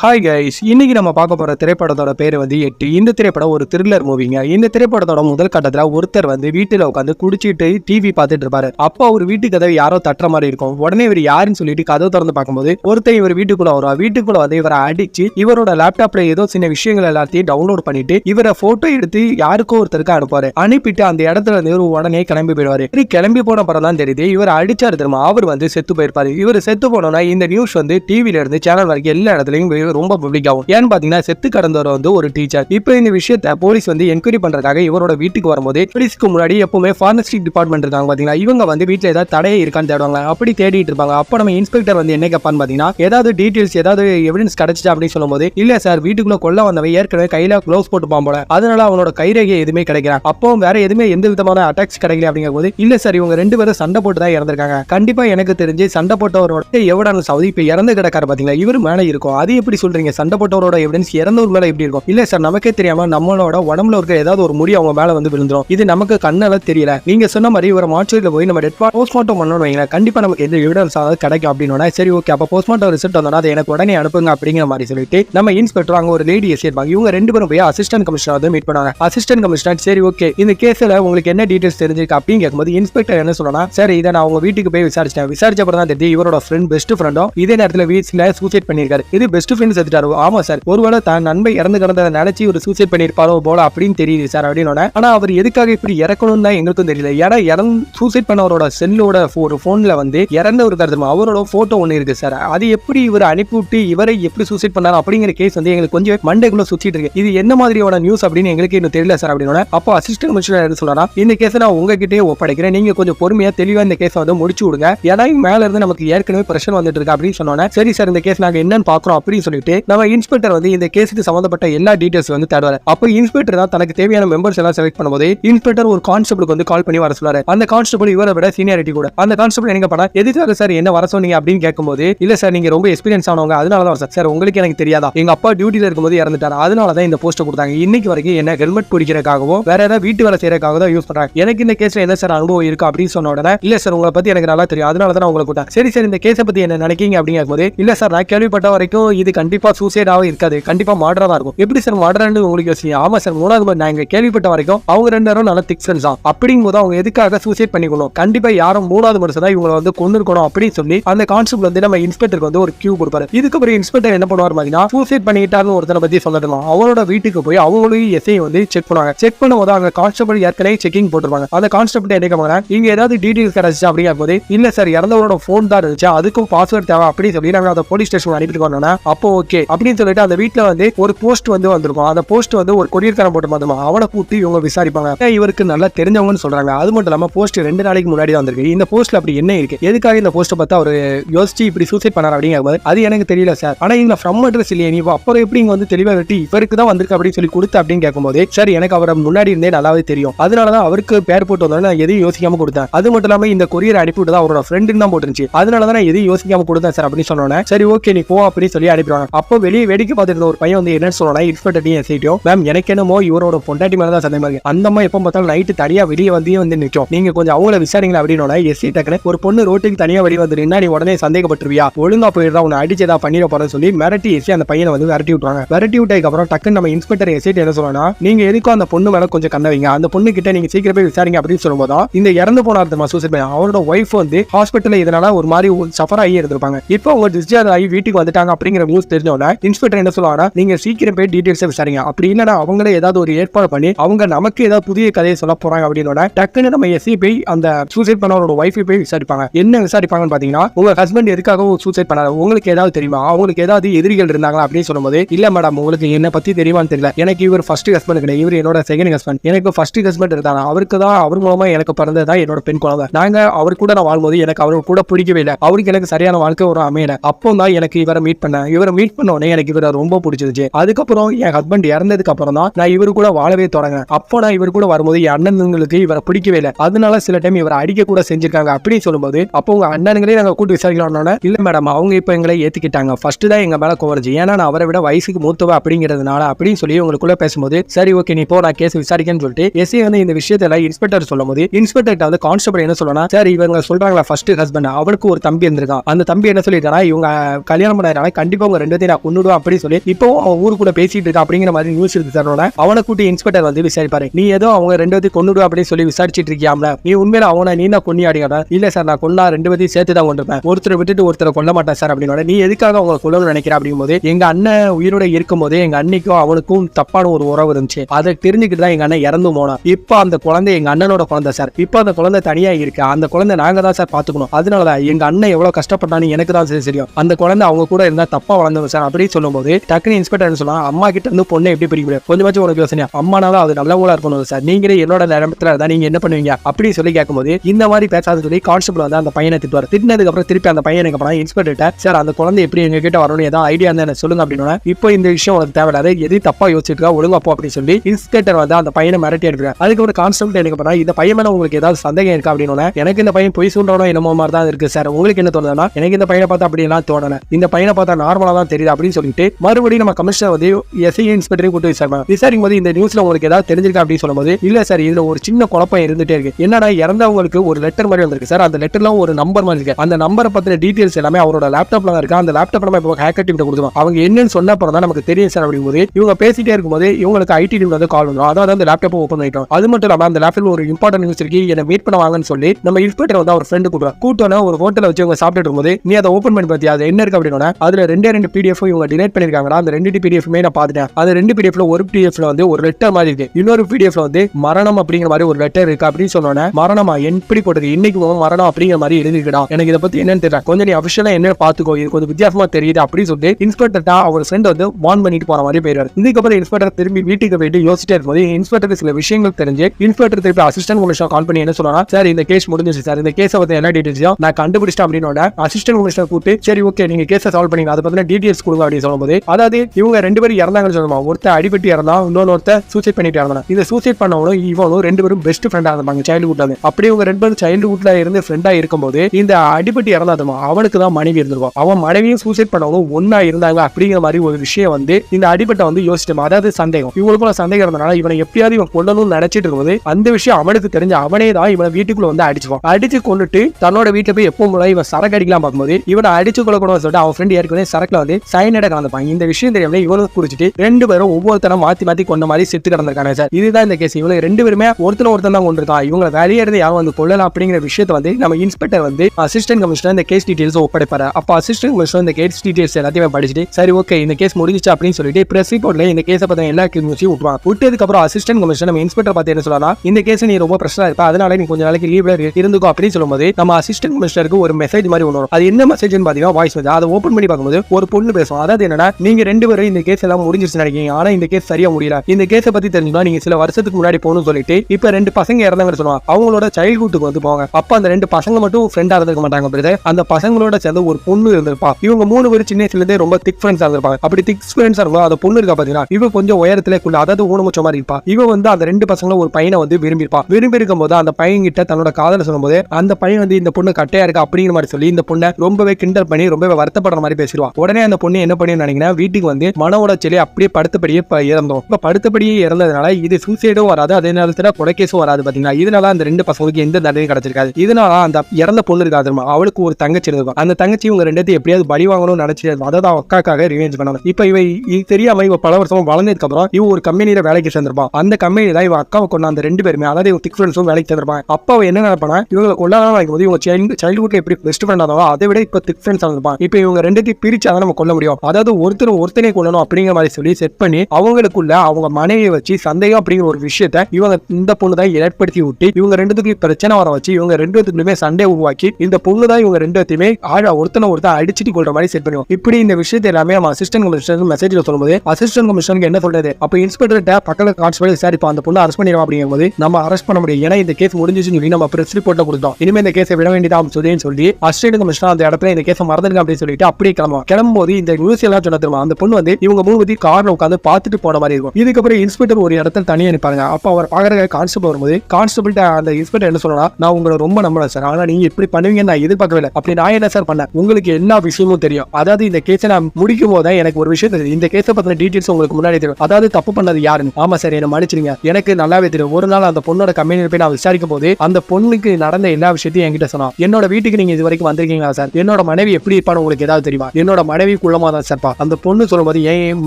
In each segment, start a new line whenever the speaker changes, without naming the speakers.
Hi guys இன்னைக்கு நம்ம பார்க்க போற திரைப்படத்தோட பேர் வந்து எட்டு. இந்த திரைப்படம் ஒரு த்ரில்லர் மூவிங்க இந்த திரைப்படத்தோட முதல் கட்டத்துல ஒருத்தர் வந்து வீட்டில் உட்காந்து குடிச்சிட்டு டிவி பார்த்துட்டு இருப்பாரு. அப்போ அவர் வீட்டு கதவை யாரோ தட்டுற மாதிரி இருக்கும். உடனே இவர் யாருன்னு சொல்லிட்டு கதவை திறந்து பார்க்கும்போது ஒருத்தர் இவர் வீட்டுக்குள்ள வருவா வீட்டுக்குள்ள வந்து இவரை அடிச்சு இவரோட லேப்டாப்ல ஏதோ சின்ன விஷயங்கள் எல்லாத்தையும் டவுன்லோட் பண்ணிட்டு இவரை போட்டோ எடுத்து யாருக்கோ ஒருத்தருக்கு அனுப்புவாரு. அனுப்பிட்டு அந்த இடத்துல இருந்து இவர் உடனே கிளம்பி போயிடுவாரு. சரி கிளம்பி போன பிறகு தான் தெரியுது இவர் அடிச்சாரு தெரியுமா? அவர் வந்து செத்து போயிருப்பாரு. இவர் செத்து போனோம்னா இந்த நியூஸ் வந்து டிவில இருந்து சேனல் வரைக்கும் எல்லா இடத்துலையும் போய் ரொம்ப பப்ளிக் ஆகும். ஏன்னு பாத்தீங்கன்னா செத்து கடந்தவர் வந்து ஒரு டீச்சர் இப்போ இந்த விஷயத்த போலீஸ் வந்து என்கொயரி பண்றதுக்காக இவரோட வீட்டுக்கு வரும்போது போலீஸ்க்கு முன்னாடி எப்பவுமே ஃபாரஸ்ட்ரி டிபார்ட்மெண்ட் இருக்காங்க பாத்தீங்கன்னா இவங்க வந்து வீட்டுல ஏதாவது தடையே இருக்கான்னு தேடுவாங்க அப்படி தேடிட்டு இருப்பாங்க. அப்ப நம்ம இன்ஸ்பெக்டர் வந்து என்ன கேட்பான்னு பாத்தீங்கன்னா ஏதாவது டீடைல்ஸ் ஏதாவது எவிடன்ஸ் கிடைச்சிட்டா அப்படின்னு சொல்லும்போது இல்ல சார் வீட்டுக்குள்ள கொள்ள வந்தவன் ஏற்கனவே கையில க்ளோஸ் போட்டு போல. அதனால அவனோட கைரேகை எதுவுமே கிடைக்கல. அப்போ வேற எதுவுமே எந்த விதமான அட்டாக்ஸ் கிடைக்கல. அப்படிங்கும் போது இல்ல சார் இவங்க ரெண்டு பேரும் சண்டை போட்டு தான் இறந்திருக்காங்க. கண்டிப்பா எனக்கு தெரிஞ்சு சண்டை போட்டவரோட எவிடன்ஸ் சவுதி இப்ப இறந்து கிடக்காரு பாத்தீங்களா? இவர் மேல இருக்கும். அது எப்படி சொல்றீங்க? சண்டை போட்டவரோட எவிடன்ஸ் இறந்தவர் மேல எப்படி இருக்கும்? இல்ல சார் நமக்கே தெரியாம நம்மளோட உடம்புல இருக்க ஏதாவது ஒரு முடி அவங்க மேல வந்து விழுந்துரும். இது நமக்கு கண்ணால தெரியல. நீங்க சொன்ன மாதிரி ஒரு மார்ச்சுரியில போய் நம்ம டெட் போஸ்ட்மார்ட்டம் பண்ணணும் வைங்களேன். கண்டிப்பா நமக்கு எந்த எவிடன்ஸ் ஆகுது கிடைக்கும் அப்படின்னா சரி ஓகே அப்ப போஸ்ட்மார்ட்டம் ரிசல்ட் வந்தோம்னா அதை எனக்கு உடனே அனுப்புங்க அப்படிங்கிற மாதிரி சொல்லிட்டு நம்ம இன்ஸ்பெக்டர் அங்க ஒரு லேடி சேர்ப்பாங்க இவங்க ரெண்டு பேரும் போய் அசிஸ்டன்ட் கமிஷனர் வந்து மீட் பண்ணாங்க அசிஸ்டன்ட் கமிஷனர் சரி ஓகே இந்த கேஸ்ல உங்களுக்கு என்ன டீடைல்ஸ் தெரிஞ்சிருக்கு அப்படின்னு கேட்கும்போது இன்ஸ்பெக்டர் என்ன சொல்லனா சரி இதை நான் உங்க வீட்டுக்கு போய் விசாரிச்சேன் விசாரிச்ச அப்புறம் தான் தெரிஞ்சு இவரோட ஃப்ரெண்ட் பெஸ்ட் ஃப்ரெண்டும் இதே நேரத்தில் வீட்ல சூசைட் பண்ணியிருக்காரு. இது பெஸ்ட் ஃப்ரெண்ட் செத்துட்டாரு. ஆமா சார் ஒருவேளை தான் நண்பை இறந்து கிடந்ததை நினைச்சு ஒரு சூசைட் பண்ணிருப்பாரோ போல அப்படின்னு தெரியுது சார் அப்படின்னு ஆனா அவர் எதுக்காக இப்படி இறக்கணும் தான் எங்களுக்கும் தெரியல. ஏன்னா இறந்து சூசைட் பண்ணவரோட செல்லோட ஒரு போன்ல வந்து இறந்த ஒரு கருத்து அவரோட போட்டோ ஒன்று இருக்கு சார் அது எப்படி இவர் அனுப்பிவிட்டு இவரை எப்படி சூசைட் பண்ணாரு அப்படிங்கிற கேஸ் வந்து எங்களுக்கு கொஞ்சம் மண்டைக்குள்ள சுத்திட்டு இருக்கு. இது என்ன மாதிரியான நியூஸ் அப்படின்னு எங்களுக்கு இன்னும் தெரியல சார் அப்படின்னு அப்போ அசிஸ்டன்ட் கமிஷனர் என்ன சொல்றாரா இந்த கேஸை நான் உங்ககிட்டயே ஒப்படைக்கிறேன். நீங்க கொஞ்சம் பொறுமையா தெளிவா இந்த கேஸை வந்து முடிச்சு விடுங்க. ஏன்னா மேல இருந்து நமக்கு ஏற்கனவே பிரச்சனை வந்துட்டு இருக்கு அப்படின்னு சொன்னோன்னே சரி சார் இந்த கேஸ் நாங்க என்னன்னு பாக்குறோம் அப்படின்னு சொல்லி பண்ணிட்டு நம்ம இன்ஸ்பெக்டர் வந்து இந்த கேஸுக்கு சம்பந்தப்பட்ட எல்லா டீடைல்ஸ் வந்து தேடுவாரு. அப்போ இன்ஸ்பெக்டர் தான் தனக்கு தேவையான மெம்பர்ஸ் எல்லாம் செலக்ட் பண்ணும்போது இன்ஸ்பெக்டர் ஒரு கான்ஸ்டபிளுக்கு வந்து கால் பண்ணி வர சொல்றாரு அந்த கான்ஸ்டபிள் இவரை விட சீனியாரிட்டி கூட. அந்த கான்ஸ்டபிள் என்ன படம் எதுக்காக சார் என்ன வர சொன்னீங்க? அப்படின்னு கேட்கும்போது இல்ல சார் நீங்க ரொம்ப எக்ஸ்பீரியன்ஸ் ஆனவங்க. அதனால தான் சார் சார் உங்களுக்கு எனக்கு தெரியாதா? எங்க அப்பா டியூட்டில இருக்கும்போது இறந்துட்டாரு. அதனால தான் இந்த போஸ்ட் கொடுத்தாங்க. இன்னைக்கு வரைக்கும் என்ன ஹெல்மெட் பிடிக்கிறதுக்காகவும் வேற ஏதாவது வீட்டு வேலை செய்யறதுக்காக தான் யூஸ் பண்றாங்க. எனக்கு இந்த கேஸ்ல என்ன சார் அனுபவம் இருக்கு அப்படின்னு சொன்ன உடனே இல்ல சார் உங்களை பத்தி எனக்கு நல்லா தெரியும். அதனால தான் உங்களை கூட்டேன் சரி சார் இந்த கேஸை பத்தி என்ன நினைக்கீங்க அப்படின்னு கேட்கும்போது இல்ல சார் நான் கேள்விப்பட்ட வரைக்கும் இது கண்டிப்பா சூசைடாவே இருக்காது. கண்டிப்பா மாடரா தான் இருக்கும். எப்படி சார் மாடரானு உங்களுக்கு யோசிச்சு ஆமா சார் மூணாவது முறை நாங்க கேள்விப்பட்ட வரைக்கும் அவங்க ரெண்டு பேரும் நல்ல திக் ஃப்ரெண்ட்ஸ் தான். அப்படிங்கும்போது அவங்க எதுக்காக சூசைட் பண்ணிக்கணும்? கண்டிப்பா யாரும் மூணாவது மனுஷன் தான் இவங்களை வந்து கொண்டு இருக்கணும் அப்படின்னு சொல்லி அந்த கான்செப்ட் வந்து நம்ம இன்ஸ்பெக்டருக்கு வந்து ஒரு கியூ கொடுப்பாரு. இதுக்கப்புறம் இன்ஸ்பெக்டர் என்ன பண்ணுவார் பாத்தீங்கன்னா சூசைட் பண்ணிக்கிட்டாருன்னு ஒருத்தனை பத்தி சொல்லணும் அவரோட வீட்டுக்கு போய் அவங்களையும் எஸ்ஐ வந்து செக் பண்ணுவாங்க. செக் பண்ணும்போது அங்க கான்ஸ்டபிள் ஏற்கனவே செக்கிங் போட்டுருவாங்க அந்த கான்ஸ்டபிள் என்ன கேட்பாங்க இங்க ஏதாவது டீடைல்ஸ் கிடைச்சா அப்படிங்கிற போது இல்ல சார் இறந்தவரோட ஃபோன் தான் இருந்துச்சு. அதுக்கும் பாஸ்வேர்ட் தேவை. அப்படின்னு சொல்லி நாங்க அதை போலீஸ் ஸ்டேஷன் அனுப்பிட்டு வந்தோம்னா அப்போ ஓகே. அப்படின்னு சொல்லிட்டு அந்த வீட்டுல வந்து ஒரு போஸ்ட் வந்து வந்திருக்கும். அந்த போஸ்ட் வந்து ஒரு கொரியர்காரன் போட்டு மாதிரி அவனை கூட்டி இவங்க விசாரிப்பாங்க. இவருக்கு நல்லா தெரிஞ்சவங்கன்னு சொல்றாங்க. அது மட்டும் இல்லாம போஸ்ட் ரெண்டு நாளைக்கு முன்னாடி தான் வந்திருக்கு. இந்த போஸ்ட்ல அப்படி என்ன இருக்கு? எதுக்காக இந்த போஸ்ட்டை பார்த்து அவர் யோசிச்சு இப்படி சூசைட் பண்ணார் அப்படிங்கும்போது அது எனக்கு தெரியல சார் ஆனா இந்த ஃப்ரம் அட்ரஸ் இல்லையே. நீ அப்புறம் எப்படி இங்க வந்து தெளிவா வெட்டி இவருக்கு தான் வந்திருக்கு அப்படின்னு சொல்லி கொடுத்து அப்படின்னு கேட்கும்போது சரி எனக்கு அவரை முன்னாடி இருந்தே நல்லாவே தெரியும். அதனால தான் அவருக்கு பேர் போட்டு வந்தோட நான் எதையும் யோசிக்காம கொடுத்தேன். அது மட்டும் இல்லாம இந்த கொரியர் அனுப்பிவிட்டு தான் அவரோட ஃப்ரெண்டு தான் போட்டுருந்துச்சு. அதனால தான் நான் எதையும் யோசிக்காம கொடுத்தேன் சார் அப்படின்னு சொன்னோன்னே சரி ஓகே நீ போ அப்படின்னு சொல்லி அனுப்பிடுவாங்க. அப்போ வெளியே வேடிக்கை பார்த்துருந்த ஒரு பையன் வந்து என்ன சொன்னா இன்ஸ்பெக்டர் எஸ்ஐட்டியும் மேம் எனக்கு என்னமோ இவரோட பொண்டாட்டி மேல தான் சந்தேகமா இருக்கு அந்த அம்மா எப்போ பார்த்தாலும் நைட்டு தனியா வெளியே வந்து வந்து நிற்கும். நீங்க கொஞ்சம் அவங்கள விசாரிங்களா அப்படின்னு எஸ்ஐ டக்குனு ஒரு பொண்ணு ரோட்டுக்கு தனியா வெளியே வந்து நின்னா நீ உடனே சந்தேகப்பட்டுருவியா? ஒழுங்கா போயிருந்தா உன்னை அடிச்சதா பண்ணிட போறேன்னு சொல்லி மிரட்டி எஸ்ஐ அந்த பையனை வந்து விரட்டி விட்டுறாங்க விரட்டி விட்டதுக்கு அப்புறம் டக்குன்னு நம்ம இன்ஸ்பெக்டர் எஸ்ஐட் என்ன சொல்லணும் நீங்க எதுக்கும் அந்த பொண்ணு மேல கொஞ்சம் கண்ண வைங்க. அந்த பொண்ணு கிட்ட நீங்க சீக்கிரம் போய் விசாரிங்க அப்படின்னு சொல்லும்போது இந்த இறந்து போனார் தெரியுமா சூசைட் பண்ணி அவரோட ஒய்ஃப் வந்து ஹாஸ்பிட்டல்ல இதனால ஒரு மாதிரி சஃபர் ஆகி இருந்திருப்பாங்க. இப்போ ஒரு டிஸ்சார்ஜ் ஆகி வீட்டுக்கு வந்துட்டாங்க அப்படிங்கிற நியூஸ் தெரிஞ்சோன்னா இன்ஸ்பெக்டர் என்ன சொல்லுவாங்கன்னா நீங்க சீக்கிரம் போய் டீடைல்ஸ் விசாரிங்க. அப்படி இல்லைன்னா அவங்களே ஏதாவது ஒரு ஏற்பாடு பண்ணி அவங்க நமக்கு ஏதாவது புதிய கதையை சொல்ல போறாங்க அப்படின்னோட டக்குன்னு நம்ம எஸ்சி போய் அந்த சூசைட் பண்ணவரோட ஒய்ஃபை போய் விசாரிப்பாங்க. என்ன விசாரிப்பாங்கன்னு பாத்தீங்கன்னா உங்க ஹஸ்பண்ட் எதுக்காக சூசைட் பண்ணாரு உங்களுக்கு ஏதாவது தெரியுமா? அவங்களுக்கு ஏதாவது எதிரிகள் இருந்தாங்களா? அப்படின்னு சொல்லும்போது இல்ல மேடம் உங்களுக்கு என்ன பத்தி தெரியுமான்னு தெரியல. எனக்கு இவர் ஃபர்ஸ்ட் ஹஸ்பண்ட் கிடையாது. இவர் என்னோட செகண்ட் ஹஸ்பண்ட் எனக்கு ஃபர்ஸ்ட் ஹஸ்பண்ட் இருந்தாங்க அவருக்கு தான் அவர் மூலமா எனக்கு பிறந்தது தான் என்னோட பெண் குழந்தை. நாங்க அவர் கூட நான் வாழும்போது எனக்கு அவர் கூட பிடிக்கவே இல்லை. அவருக்கு எனக்கு சரியான வாழ்க்கை ஒரு அமையல. அப்போ தான் எனக்கு இவரை மீட் பண்ண இவரை மீட் பண்ண உடனே எனக்கு இவரை ரொம்ப பிடிச்சிருச்சு. அதுக்கப்புறம் என் ஹஸ்பண்ட் இறந்ததுக்கு அப்புறம் தான் நான் இவரு கூட வாழவே தொடங்கினேன். அப்போ நான் இவர் கூட வரும்போது என் அண்ணனுங்களுக்கு இவரை பிடிக்கவே இல்லை. அதனால சில டைம் இவரை அடிக்க கூட செஞ்சிருக்காங்க அப்படின்னு சொல்லும்போது அப்போ உங்க அண்ணனுங்களே நாங்க கூட்டு விசாரிக்கிறோம்னா இல்ல மேடம் அவங்க இப்போ எங்களை ஏத்துக்கிட்டாங்க. ஃபர்ஸ்ட் தான் எங்க மேல கோவரிச்சு ஏன்னா நான் அவரை விட வயசுக்கு மூத்தவ அப்படிங்கிறதுனால அப்படின்னு சொல்லி உங்களுக்குள்ள பேசும்போது சரி ஓகே நீ போ நான் கேஸ் விசாரிக்கன்னு சொல்லிட்டு எஸ்ஐ வந்து இந்த விஷயத்துல இன்ஸ்பெக்டர் சொல்லும் போது இன்ஸ்பெக்டர் வந்து கான்ஸ்டபிள் என்ன சொல்லணும் சார் இவங்க சொல்றாங்களா ஃபர்ஸ்ட் ஹஸ்பண்ட் அவருக்கு ஒரு தம்பி இருந்திருக்கான். அந்த தம்பி என்ன சொல்லிட்டாரா இவங்க கல்யாணம் பண்ணாங்க கண்டிப்பா உங்க ரெண்டு நான் கொண்டுடுவேன் அப்படின்னு சொல்லி இப்போவும் அவன் ஊரு கூட பேசிட்டு இருக்கா அப்படிங்கிற மாதிரி நியூஸ் இருக்கு சார் அவனை கூட்டி இன்ஸ்பெக்டர் வந்து விசாரிப்பாரு. நீ ஏதோ அவங்க ரெண்டு பேத்தையும் கொண்டுடுவா அப்படின்னு சொல்லி விசாரிச்சிட்டு இருக்கியாம்ல? நீ உண்மையில அவனை நீ தான் கொன்னி அடிக்காத இல்ல சார் நான் கொல்லா ரெண்டு பேத்தையும் சேர்த்து தான் கொண்டிருப்பேன். ஒருத்தரை விட்டுட்டு ஒருத்தரை கொல்ல மாட்டேன் சார் அப்படின்னு நீ எதுக்காக அவங்க கொல்லணும்னு நினைக்கிற அப்படிங்கும் போது எங்க அண்ணன் உயிரோட இருக்கும் போது எங்க அன்னைக்கும் அவனுக்கும் தப்பான ஒரு உறவு இருந்துச்சு. அதை தெரிஞ்சுக்கிட்டு தான் எங்க அண்ணன் இறந்து போனான். இப்போ அந்த குழந்தை எங்க அண்ணனோட குழந்தை சார் இப்போ அந்த குழந்தை தனியா இருக்கு. அந்த குழந்தை நாங்க தான் சார் பாத்துக்கணும் அதனாலதான் எங்க அண்ணன் எவ்வளவு கஷ்டப்பட்டான்னு எனக்கு தான் சரி தெரியும். அந்த குழந்தை அவங்க கூட இருந்தா தப்பா வளர்ந்து வளர்ந்தவங்க சார். அப்படின்னு சொல்லும்போது டக்குனு இன்ஸ்பெக்டர் சொன்னா அம்மா கிட்ட இருந்து பொண்ணை எப்படி பிரிக்க முடியும் கொஞ்சமாச்சும் உனக்கு யோசனை அம்மானாலும் அது நல்லவங்களா இருக்கணும் சார். நீங்களே என்னோட நேரத்தில் இருந்தா நீங்க என்ன பண்ணுவீங்க? அப்படி சொல்லி கேட்கும்போது இந்த மாதிரி பேசாத சொல்லி கான்ஸ்டபிள் வந்து அந்த பையனை திட்டுவார். திட்டினதுக்கு அப்புறம் திருப்பி அந்த பையனுக்கு அப்புறம் இன்ஸ்பெக்டர் சார் அந்த குழந்தை எப்படி எங்க கிட்ட வரணும் ஏதாவது ஐடியா இருந்தா சொல்லுங்க அப்படின்னு இப்போ இந்த விஷயம் உனக்கு தேவையில்லாத எது தப்பா யோசிச்சிருக்கா ஒழுங்கா போ அப்படின்னு சொல்லி இன்ஸ்பெக்டர் வந்து அந்த பையனை மிரட்டி எடுக்கிறார் அதுக்கு ஒரு கான்ஸ்டபிள் எனக்கு பண்ணா இந்த பையன் மேல உங்களுக்கு ஏதாவது சந்தேகம் இருக்கா? அப்படின்னு எனக்கு இந்த பையன் பொய் சொல்றோம் என்னமோ மாதிரி தான் இருக்கு சார். உங்களுக்கு என்ன தோணுதுன்னா எனக்கு இந்த பையனை பார்த்தா அப்படியெல்லாம் தோணல. இந்த பையனை பார்த்தா நார்மலா தான் தெரியுது அப்படின்னு சொல்லிட்டு மறுபடியும் நம்ம கமிஷனர் வந்து எஸ்ஐ இன்ஸ்பெக்டரையும் கூட்டு விசாரிப்பாங்க. விசாரிக்கும் போது இந்த நியூஸ்ல உங்களுக்கு ஏதாவது தெரிஞ்சிருக்கா அப்படின்னு சொல்லும்போது இல்ல சார் இதுல ஒரு சின்ன குழப்பம் இருந்துட்டே இருக்கு. என்னடா இறந்தவங்களுக்கு ஒரு லெட்டர் மாதிரி வந்திருக்கு. சார் அந்த லெட்டர்ல ஒரு நம்பர் மாதிரி இருக்கு. அந்த நம்பரை பத்தின டீடைல்ஸ் எல்லாமே அவரோட லேப்டாப்ல தான் இருக்கு. அந்த லேப்டாப் நம்ம இப்போ ஹேக்கர் டீம் கொடுத்துருவோம். அவங்க என்னன்னு சொன்ன அப்புறம் தான் நமக்கு தெரியும் சார் அப்படிங்கும்போது இவங்க பேசிட்டே இருக்கும்போது இவங்களுக்கு ஐடி டீம் வந்து கால் வந்துடும் அதாவது அந்த லேப்டாப் ஓப்பன் பண்ணிட்டோம். அது மட்டும் இல்லாம அந்த லேப்டாப் ஒரு இம்பார்ட்டன்ட் நியூஸ் இருக்கு. என்ன மீட் பண்ண வாங்கன்னு சொல்லி நம்ம இன்ஸ்பெக்டர் வந்து அவர் ஃப்ரெண்டு கூட்டுவோம் கூட்டோன்னு ஒரு ஹோட்டல வச்சு இவங்க சாப்பிட்டு இருக்கும்போது நீ அதை ஓப்பன் பண்ணி பார்த்தியா? அது என்ன இருக்கு? அப்படின்னா அதுல ரெண்டே ரெண்டு பிடிஎஃப் இவங்க டிலேட் பண்ணிருக்காங்க அந்த ரெண்டு பிடிஎஃப்மே நான் பார்த்துட்டேன். அது ரெண்டு பிடிஎஃப்ல ஒரு பிடிஎஃப்ல வந்து ஒரு லெட்டர் மாதிரி இருக்கு. இன்னொரு பிடிஎஃப்ல வந்து மரணம் அப்படிங்கிற மாதிரி ஒரு லெட்டர் இருக்கு அப்படின்னு சொன்னோன்னே மரணமா எப்படி போட்டது? இன்னைக்கு மரணம் அப்படிங்கிற மாதிரி எழுதிருக்கா எனக்கு இதை பத்தி என்னன்னு தெரியல. கொஞ்சம் நீ அபிஷியலா என்ன பாத்துக்கோ இது கொஞ்சம் வித்தியாசமா தெரியுது அப்படின்னு சொல்லிட்டு இன்ஸ்பெக்டர் அவர் ஃப்ரெண்ட் வந்து வான் பண்ணிட்டு போற மாதிரி போயிருவார் இதுக்கப்புறம் இன்ஸ்பெக்டர் திரும்பி வீட்டுக்கு போயிட்டு யோசிச்சிட்டே இருக்கும்போது இன்ஸ்பெக்டர் சில விஷயங்கள் தெரிஞ்சு இன்ஸ்பெக்டர் திருப்பி அசிஸ்டன்ட் கமிஷனர் கால் பண்ணி என்ன சொன்னா சார் இந்த கேஸ் முடிஞ்சிச்சு சார் இந்த கேஸை பத்தி என்ன டீடைல்ஸையும் நான் கண்டுபிடிச்சிட்டேன் அப்படின்னு அசிஸ்டன்ட் கமிஷனர் கூப்பிட்டு சரி ஓகே நீங்க கேஸை சால்வ் பண்ணீங்க அதை பத்தின டீடைல்ஸ் கொடுங்க அப்படின்னு சொல்லும்போது அதாவது இவங்க ரெண்டு பேரும் இறந்தாங்கன்னு சொல்லுமா ஒருத்தர் அடிபட்டு இறந்தா இன்னொருத்த சூசைட் பண்ணிட்டு இறந்தான். இந்த சூசைட் பண்ணவனும் இவனும் ரெண்டு பேரும் பெஸ்ட் ஃப்ரெண்டா இருந்தாங்க சைல்டுஹுட்ல அப்படி இவங்க ரெண்டு பேரும் சைல்டுஹுட்ல இருந்து ஃப்ரெண்டா இருக்கும்போது இந்த அடிபட்டு இறந்தாதுமா அவனுக்கு தான் மனைவி இருந்திருக்கும். அவன் மனைவியும் சூசைட் பண்ணவனும் ஒன்னா இருந்தாங்க அப்படிங்கிற மாதிரி ஒரு விஷயம் வந்து இந்த அடிபட்ட வந்து யோசிச்சிட்டு அதாவது சந்தேகம். இவங்களுக்குள்ள சந்தேகம் இருந்தனால இவனை எப்படியாவது இவன் கொல்லணும்னு நினைச்சிட்டு இருக்கும்போது அந்த விஷயம் அவனுக்கு தெரிஞ்ச அவனே தான் இவனை வீட்டுக்குள்ள வந்து அடிச்சுவான் அடிச்சு கொண்டுட்டு தன்னோட வீட்டுல போய் எப்பவும் போல இவன் சரக்கு அடிக்கலாம் பார்க்கும்போது இவனை அடிச்சு கொள்ளக்கூடாது சொல்லிட்டு அவன் ஃப்ரெண்ட் ஏற்கனவே சரக்குல வந்து சைனடை கலந்துப்பாங்க. இந்த விஷயம் தெரியாமலே இவனுக்கு குடிச்சிட்டு ரெண்டு பேரும் ஒவ்வொருத்தரும் மாத்தி மாத்தி கொண்ட மாதிரி செத்து கிடந்திருக்காங்க சார். இதுதான் இந்த கேஸ் இவங்க ரெண்டு பேருமே ஒருத்தன ஒருத்தன் தான் கொண்டிருக்கான் இவங்க வெளியே இருந்து யாரும் வந்து கொள்ளலாம் அப்படிங்கிற விஷயத்த வந்து நம்ம இன்ஸ்பெக்டர் வந்து அசிஸ்டன்ட் கமிஷனர் இந்த கேஸ் டீடைல்ஸ் ஒப்படைப்பாரு. அப்ப அசிஸ்டன்ட் கமிஷனர் இந்த கேஸ் டீடைல்ஸ் எல்லாத்தையும் படிச்சுட்டு சரி ஓகே இந்த கேஸ் முடிஞ்சிச்சு அப்படின்னு சொல்லிட்டு பிரஸ் ரிப்போர்ட்ல இந்த கேஸை பத்தின எல்லா நியூஸையும் விட்டுவாங்க விட்டதுக்கு அப்புறம் அசிஸ்டன்ட் கமிஷனர் நம்ம இன்ஸ்பெக்டர் பார்த்து என்ன சொல்லலாம் இந்த கேஸ் நீ ரொம்ப பிரச்சனை இருப்பா. அதனால நீ கொஞ்ச நாளைக்கு லீவ்ல இருந்துக்கோ அப்படின்னு சொல்லும்போது நம்ம அசிஸ்டன்ட் கமிஷனருக்கு ஒரு மெசேஜ் மாதிரி ஒன்று வரும். அது என்ன மெசேஜ்னு பாத்தீங்கன்னா வாய்ஸ் மெசேஜ் அதை ஓப்பன் பண்ணி பார்க்கும்போது ஒரு பொண்ணு பேசும். அதாவது என்னன்னா நீங்க ரெண்டு பேரும் இந்த கேஸ் எல்லாம் முடிஞ்சிருச்சு நினைக்கிறீங்க. ஆனா இந்த கேஸ் சரியா முடியல. இந்த கேஸை பத்தி தெரிஞ்சுக்கணும் நீங்க சில வருஷத்துக்கு முன்னாடி போகணும்னு சொல்லிட்டு இப்ப ரெண்டு பசங்க இறந்தவங்க சொல்லுவாங்க. அவங்களோட சைல்ட்ஹுட்டுக்கு வந்து போவாங்க அப்ப அந்த ரெண்டு பசங்க மட்டும் ஃப்ரெண்டா இருந்திருக்க மாட்டாங்க பிரதர் அந்த பசங்களோட சேர்ந்து ஒரு பொண்ணு இருந்திருப்பா. இவங்க மூணு பேரும் சின்ன வயசுல இருந்தே ரொம்ப திக் ஃப்ரெண்ட்ஸா இருந்திருப்பாங்க. அப்படி திக் ஃப்ரெண்ட்ஸா இருக்கும் அந்த பொண்ணு இருக்கா பாத்தீங்கன்னா இவ கொஞ்சம் உயரத்துல குள்ள அதாவது ஊனமுச்ச மாதிரி இருப்பா. இவ வந்து அந்த ரெண்டு பசங்களும் ஒரு பையனை வந்து விரும்பியிருப்பா. விரும்பி இருக்கும் போது அந்த பையன் கிட்ட தன்னோட காதலை சொல்லும்போது அந்த பையன் வந்து இந்த பொண்ணு கட்டையா இருக்கா? அப்படிங்கிற மாதிரி சொல்லி இந்த பொண்ணை ரொம்பவே கிண்டல் பண்ணி ரொம்பவே வருத்தப்படுற மாதிரி பேசிடுவான் உடனே அந்த பொண்ணு என்ன பண்ணி நினைக்கிறேன் வீட்டுக்கு வந்து மன உளைச்சலே அப்படியே படுத்தபடியே இறந்தோம் இப்ப படுத்தபடியே இறந்ததுனால இது சூசைடும் வராது அதே நேரத்துல கொலைகேஸும் வராது பாத்தீங்கன்னா இதனால அந்த ரெண்டு பசங்களுக்கு எந்த தண்டனையும் கிடைச்சிருக்காது. இதனால அந்த இறந்த பொண்ணு இருக்கா தெரியுமா? அவளுக்கு ஒரு தங்கச்சி இருக்கும். அந்த தங்கச்சி இவங்க ரெண்டு எப்படியாவது பலி வாங்கணும்னு நினைச்சு அதாவது தான் அக்காக்காக ரிவேஞ்ச் பண்ணணும். இப்ப இவ இது தெரியாம இவ பல வருஷம் வளர்ந்ததுக்கு அப்புறம் இவ ஒரு கம்பெனியில வேலைக்கு சேர்ந்திருப்பான் அந்த கம்பெனி தான் இவ அக்காவை கொண்ட அந்த ரெண்டு பேருமே அதாவது இவங்க திக் ஃப்ரெண்ட்ஸும் வேலைக்கு சேர்ந்திருப்பான் அப்ப அவ என்ன நினைப்பானா இவங்க கொள்ளாதான் நினைக்கும் போது இவங்க சைல்டு சைல்டுஹுட்ல எப்படி பெஸ்ட் ஃப்ரெண்ட் ஆனாலும் அதை விட இப்ப திக் ஃப்ரெண்ட்ஸ் ஆனிருப்பான் இப்ப இவங்க ரெண்டுத்தையும் பிரிச்சு அதை நம்ம கொல்ல முடியும். அதாவது ஒருத்தர் ஒருத்தனை கொல்லணும் அப்படிங்கிற மாதிரி சொல்லி செட் பண்ணி அவங்களுக்குள்ள அவங்க மனைவியை வச்சு சந்தேகம் அப்படிங்கிற ஒரு விஷயத்த இவங்க இந்த பொண்ணு தான் ஏற்படுத்தி விட்டு இவங்க ரெண்டுத்துக்கும் பிரச்சனை வர வச்சு இவங்க ரெண்டு பேத்துக்குமே சண்டை உருவாக்கி இந்த பொண்ணு தான் இவங்க ரெண்டு பேத்தையுமே ஆழ ஒருத்தனை ஒருத்தர் அடிச்சுட்டு கொள்ற மாதிரி செட் பண்ணுவோம் இப்படி இந்த விஷயத்தை எல்லாமே நம்ம அசிஸ்டன்ட் கமிஷனர் மெசேஜ்ல சொல்லும்போது அசிஸ்டன்ட் கமிஷனருக்கு என்ன சொல்றது? அப்ப இன்ஸ்பெக்டர்கிட்ட பக்கத்துல கான்ஸ்டபிள் விசாரிப்பா அந்த பொண்ணு அரெஸ்ட் பண்ணிடுவோம் அப்படிங்கும்போது நம்ம அரெஸ்ட் பண்ண முடியும். ஏன்னா இந்த கேஸ் முடிஞ்சிச்சுன்னு சொல்லி நம்ம பிரஸ் ரிப்போர்ட்ல கொடுத்தோம். இனிமே இந்த கேஸை விட வேண்டியதா? சொல்லி சொல்லி அசிஸ்டன்ட் கமிஷனர் அந்த இடத்துல இந்த கேஸை மறந்துருங்க அப்படின்னு சொல்லிட்டு அப்படியே கிளம்புவோம் கிளம்பும்போது இந்த நியூஸ் எல்லாம் சொன்ன தெரியுமா? அந்த பொண்ணு வந்து இவங்க மூணு பத்தி கார்ல உட்காந்து பார்த்துட்டு போன மாதிரி இருக்கும். இதுக்கப்புறம் இன்ஸ்பெக்டர் ஒரு இடத்துல தனியாக நிப்பாங்க. அப்போ அவர் பாக்குற கான்ஸ்டபிள் வரும்போது கான்ஸ்டபிள் அந்த இன்ஸ்பெக்டர் என்ன சொல்லலாம் நான் உங்களை ரொம்ப நம்புறேன் சார் ஆனா நீங்க இப்படி பண்ணுவீங்கன்னு நான் எதிர்பார்க்கவே இல்லை. அப்படி நான் என்ன சார் பண்ணேன்? உங்களுக்கு எல்லா விஷயமும் தெரியும். அதாவது இந்த கேஸை நான் முடிக்கும் போது தான் எனக்கு ஒரு விஷயம் தெரியும் இந்த கேஸை பத்தின டீட்டெயில்ஸ் உங்களுக்கு முன்னாடி தெரியும். அதாவது தப்பு பண்ணது யாருன்னு? ஆமா சார் என்ன மன்னிச்சிருங்க எனக்கு நல்லாவே தெரியும். ஒரு நாள் அந்த பொண்ணோட கம்பெனியில் போய் நான் விசாரிக்கும் போது அந்த பொண்ணுக்கு நடந்த எல்லா விஷயத்தையும் என்கிட்ட சொன்னா என்னோட வீட்டுக்கு நீங்க இது வரைக்கும் வந்திருக்கீங்களா சார் என்னோட மனைவி எப்படி இருப்பான்னு உங்களுக்கு ஏதாவது தெரியுமா? என்னோட மனைவி குள்ளமா தான் சேர்ப்பா. அந்த பொண்ணு சொல்லும்போது என்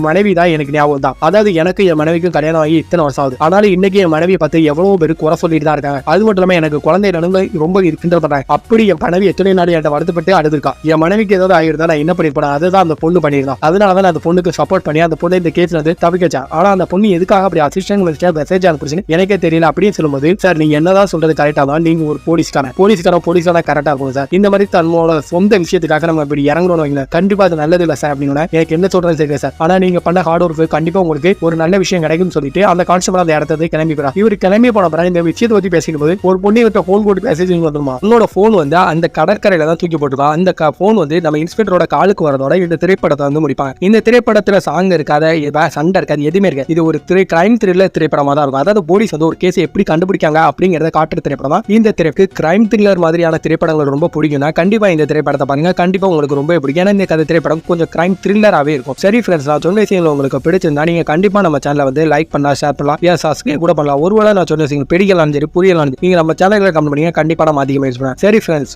மனைவி தான் எனக்கு ஞாபகம் தான். அதாவது எனக்கு என் மனைவிக்கும் கல்யாணம் ஆகி இத்தனை வருஷம் ஆகுது. ஆனாலும் இன்னைக்கு என் மனைவியை பார்த்து எவ்வளவு பேர் குறை சொல்லிட்டு தான் இருக்காங்க. அது மட்டும் இல்லாம எனக்கு குழந்தை நடந்து ரொம்ப கிண்டல் அப்படி என் மனைவி எத்தனை நாள் என்கிட்ட வருத்தப்பட்டு அழுதுருக்கா. என் மனைவிக்கு ஏதாவது ஆகிருந்தா நான் என்ன பண்ணிருப்பேன்? அதுதான் அந்த பொண்ணு பண்ணியிருந்தான் அதனால தான் அந்த பொண்ணுக்கு சப்போர்ட் பண்ணி அந்த பொண்ணு இந்த கேஸ்ல இருந்து தவிக்க ஆனா அந்த பொண்ணு எதுக்காக அப்படி அசிஸ்டன்ட் மினிஸ்டர் மெசேஜ் அனுப்பிச்சுன்னு எனக்கே தெரியல. அப்படின்னு சொல்லும்போது சார் நீங்க என்னதான் சொல்றது கரெக்டா தான் நீங்க ஒரு போலீஸ்காரன் போலீஸ்காரன் போலீஸ்காரன் கரெக்டா இருக்கும் சார். இந்த மாதிரி தன்னோட சொந்த விஷயத்துக்காக நம்ம இப்படி இறங்கணும் கண்டிப்பா அது நல்லது இல்லை சார் அப்படின்னு எனக்கு என்ன சொல்றது தெரியல சார். ஆனா நீங்க பண்ண ஹார்ட் ஒர்க் கண்டிப்பா உங்களுக்கு ஒரு நல்ல விஷயம் கிடைக்கும்னு சொல்லிட்டு அந்த கான்ஸ்டபிள் அந்த இடத்துல கிளம்பி போறா இவர் கிளம்பி போன பிறகு இந்த விஷயத்தை பத்தி பேசிக்கும் போது ஒரு பொண்ணு கிட்ட ஃபோன் போட்டு மெசேஜ் வந்துருமா உன்னோட ஃபோன் வந்து அந்த கடற்கரையில தான் தூக்கி போட்டுருக்கா. அந்த ஃபோன் வந்து நம்ம இன்ஸ்பெக்டரோட காலுக்கு வரதோட இந்த திரைப்படத்தை வந்து முடிப்பாங்க. இந்த திரைப்படத்துல சாங் இருக்காத சண்டை இருக்காது எதுவுமே இருக்காது. இது ஒரு திரை கிரைம் த்ரில்லர் திரைப்படமா தான் இருக்கும். அதாவது போலீஸ் வந்து ஒரு கேஸ் எப்படி கண்டுபிடிக்காங்க அப்படிங்கறத காட்டுற திரைப்படம்? தான் இந்த திரைக்கு கிரைம் த்ரில்லர் மாதிரியான திரைப்படங்கள் ரொம்ப பிடிக்கும்னா கண்டிப்பா இந்த திரைப்படத்தை பாருங்க. கண்டிப்பா உங்களுக்கு ரொம்ப பிடிக்கும். ஏன்னா இந்த கதை திரைப்படம் கொஞ்சம் கிரைம் த்ரில்லராகவே இருக்கும். சரி ஃப்ரெண்ட்ஸ் நான் சொன்ன விஷயங்கள் உங்களுக்கு பிடிச்சிருந்தா நீங்க கண்டிப்பா நம்ம சேனலை வந்து லைக் பண்ணலாம் ஷேர் பண்ணலாம். ஏன் சப்ஸ்கிரைப் கூட பண்ணலாம். ஒருவேளை நான் சொன்ன விஷயங்கள் பிடிக்கலாம் சரி புரியலாம் நீங்க நம்ம சேனலில் கமெண்ட் பண்ணீங்க கண்டிப்பா நம்ம அதிகமாக யூஸ் பண்ணலாம் சரி ஃப்ரெண்ட்ஸ்